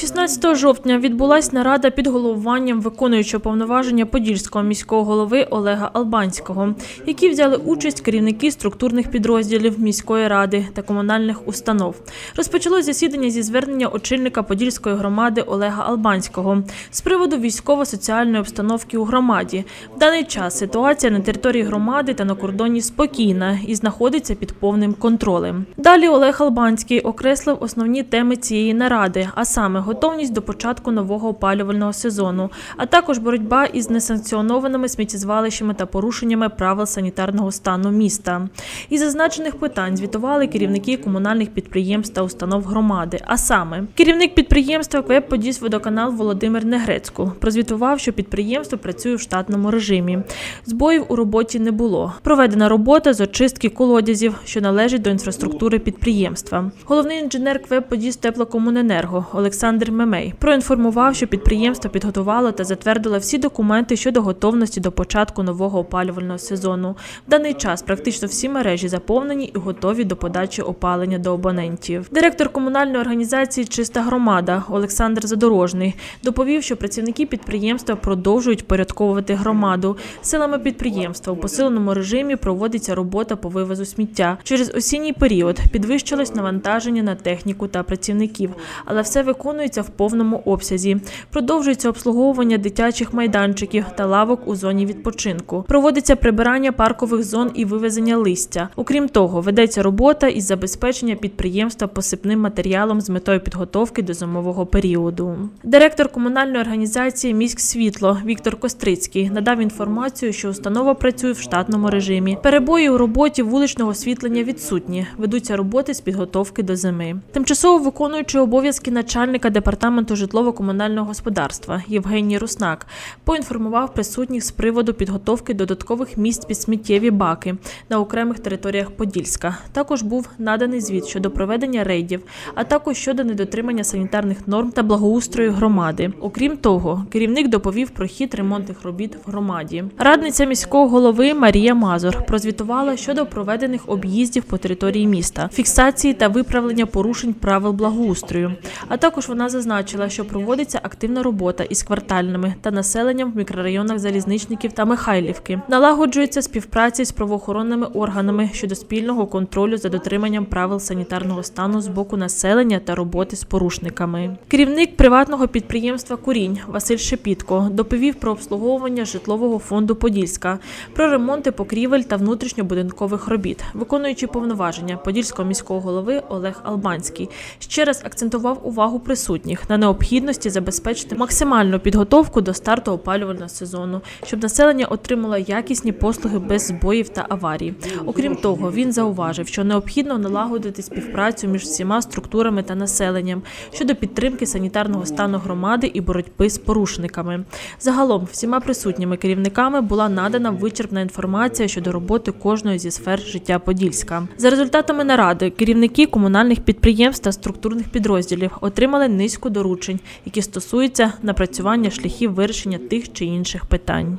16 жовтня відбулась нарада під головуванням виконуючого повноваження подільського міського голови Олега Албанського, які взяли участь керівники структурних підрозділів міської ради та комунальних установ. Розпочалось засідання зі звернення очільника подільської громади Олега Албанського з приводу військово-соціальної обстановки у громаді. В даний час ситуація на території громади та на кордоні спокійна і знаходиться під повним контролем. Далі Олег Албанський окреслив основні теми цієї наради, а саме готовність до початку нового опалювального сезону, а також боротьба із несанкціонованими сміттєзвалищами та порушеннями правил санітарного стану міста. Із зазначених питань звітували керівники комунальних підприємств та установ громади. А саме, керівник підприємства КВЕП «Подільсводоканал» Володимир Негрецько прозвітував, що підприємство працює в штатному режимі. Збоїв у роботі не було. Проведена робота з очистки колодязів, що належить до інфраструктури підприємства. Головний інженер КВЕП «Подільс Теплокомуненерго Олександр Мемей проінформував, що підприємство підготувало та затвердило всі документи щодо готовності до початку нового опалювального сезону. В даний час практично всі мережі заповнені і готові до подачі опалення до абонентів. Директор комунальної організації Чиста громада Олександр Задорожний доповів, що працівники підприємства продовжують порядковувати громаду. Силами підприємства у посиленому режимі проводиться робота по вивозу сміття. Через осінній період підвищилось навантаження на техніку та працівників, але все виконується в повному обсязі. Продовжується обслуговування дитячих майданчиків та лавок у зоні відпочинку. Проводиться прибирання паркових зон і вивезення листя. Окрім того, ведеться робота із забезпечення підприємства посипним матеріалом з метою підготовки до зимового періоду. Директор комунальної організації Міськ Світло Віктор Кострицький надав інформацію, що установа працює в штатному режимі. Перебої у роботі вуличного освітлення відсутні. Ведуться роботи з підготовки до зими. Тимчасово виконуючий обов'язки начальника департаменту житлово-комунального господарства Євгеній Руснак поінформував присутніх з приводу підготовки додаткових місць під сміттєві баки на окремих територіях Подільська. Також був наданий звіт щодо проведення рейдів, а також щодо недотримання санітарних норм та благоустрою громади. Окрім того, керівник доповів про хід ремонтних робіт в громаді. Радниця міського голови Марія Мазур прозвітувала щодо проведених об'їздів по території міста, фіксації та виправлення порушень правил благоустрою. А також вона зазначила, що проводиться активна робота із квартальними та населенням в мікрорайонах залізничників та Михайлівки. Налагоджується співпраця з правоохоронними органами щодо спільного контролю за дотриманням правил санітарного стану з боку населення та роботи з порушниками. Керівник приватного підприємства Курінь Василь Шепітко доповів про обслуговування житлового фонду Подільська, про ремонти покрівель та внутрішньобудинкових робіт, виконуючи повноваження Подільського міського голови Олег Албанський. Ще раз акцентував увагу присутніх на необхідності забезпечити максимальну підготовку до старту опалювального сезону, щоб населення отримало якісні послуги без збоїв та аварій. Окрім того, він зауважив, що необхідно налагодити співпрацю між всіма структурами та населенням щодо підтримки санітарного стану громади і боротьби з порушниками. Загалом, всіма присутніми керівниками була надана вичерпна інформація щодо роботи кожної зі сфер життя Подільська. За результатами наради, керівники комунальних підприємств та структурних підрозділів отримали низку доручень, які стосуються напрацювання шляхів вирішення тих чи інших питань.